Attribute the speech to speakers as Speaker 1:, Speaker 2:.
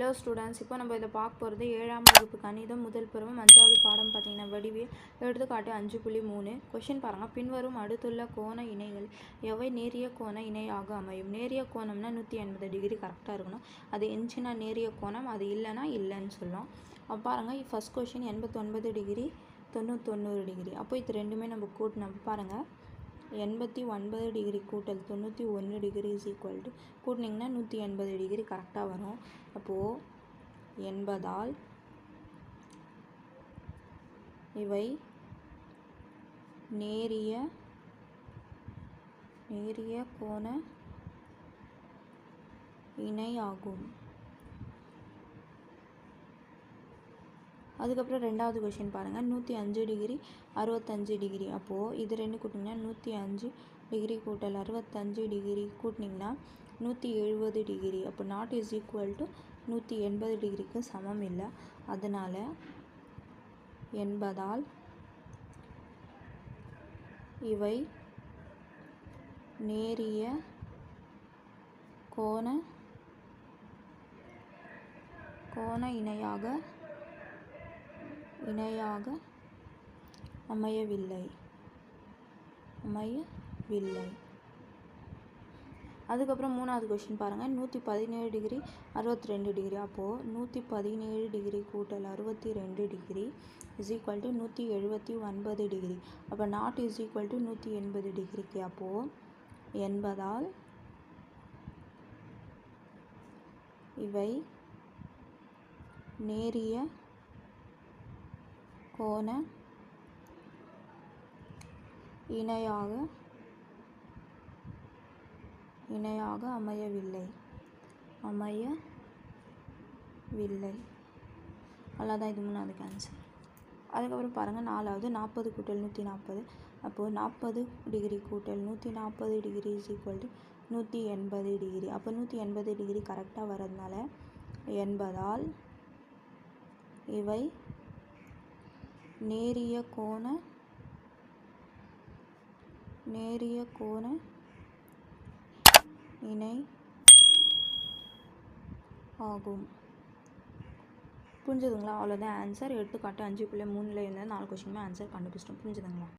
Speaker 1: Hello students இப்போ நம்ம இதை பார்க்க போகிறது ஏழாம் வகுப்பு கணிதம் முதல் பருவம் அஞ்சாவது பாடம் பார்த்தீங்கன்னா வடிவியல் எடுத்துக்காட்டு அஞ்சு புள்ளி மூணு. கொஷின் பாருங்கள் பின்வரும் அடுத்துள்ள கோண இணைகள் எவை? நேரிய கோண இணையாக அமையும். நேரிய கோணம்னா நூற்றி எண்பது டிகிரி கரெக்டாக இருக்கணும். அது எஞ்சினா நேரிய கோணம் அது இல்லைன்னா இல்லைன்னு சொல்லலாம். அப்போ பாருங்கள் ஃபஸ்ட் கொஷின் எண்பத்தொன்பது டிகிரி தொண்ணூத்தொண்ணூறு டிகிரி அப்போ இது ரெண்டுமே நம்ம கூட்டினோம் பாருங்கள் எண்பத்தி ஒன்பது டிகிரி கூட்டல் தொண்ணூற்றி ஒன்று டிகிரி இஸ் ஈக்குவல் டு கூட்டினிங்கன்னா நூற்றி எண்பது டிகிரி கரெக்டாக வரும். அப்போது எண்பதால் இவை நேரிய நேரிய கோண இணையாகும். அதுக்கப்புறம் ரெண்டாவது கொஷின் பாருங்கள் நூற்றி அஞ்சு டிகிரி அறுபத்தஞ்சு டிகிரி அப்போது இது ரெண்டு கூட்டிங்கன்னா நூற்றி அஞ்சு டிகிரி கூட்டல் அறுபத்தஞ்சு டிகிரி கூட்டினீங்கன்னா நூற்றி எழுபது டிகிரி அப்போ நாட் இஸ் ஈக்குவல் டு நூற்றி எண்பது டிகிரிக்கு சமம் இல்லை. அதனால் என்பதால் இவை நேரிய கோண கோண இணையாக இணையாக அமையவில்லை. அமையவில்லை. அதுக்கப்புறம் மூணாவது கொஷின் பாருங்கள் நூற்றி பதினேழு டிகிரி அறுபத்தி ரெண்டு டிகிரி அப்போது நூற்றி பதினேழு டிகிரி கூட்டல் அறுபத்தி ரெண்டு டிகிரி இஸ் ஈக்குவல் டு நூற்றி எழுபத்தி ஒன்பது டிகிரி அப்போ நாட் இஸ் ஈக்குவல் டு நூற்றி எண்பது டிகிரிக்கு அப்போது எண்பதால் இவை நேரிய கோண இணையாக இணையாக அமையவில்லை. அமையவில்லை. அவ்வளோதான் இது மூணாவது ஆன்சர் அதுக்கப்புறம் பாருங்கள் நாலாவது நாற்பது கூட்டல் நூற்றி நாற்பது. அப்போது நாற்பது டிகிரி கூட்டல் நூற்றி நாற்பது டிகிரி இஸ் ஈக்குவல் டு நூற்றி எண்பது டிகிரி அப்போ நூற்றி எண்பது டிகிரி கரெக்டாக வர்றதுனால எண்பதால் இவை நேரிய கோண நேரிய கோண இணை ஆகும். புரிஞ்சுதுங்களா? அவ்வளோதான் ஆன்சர் எடுத்துக்காட்டு அஞ்சு பிள்ளை மூணில் இருந்தால் நாலு கொஷினுமே ஆன்சர் கண்டுபிடிச்சிட்டோம். புரிஞ்சுதுங்களா?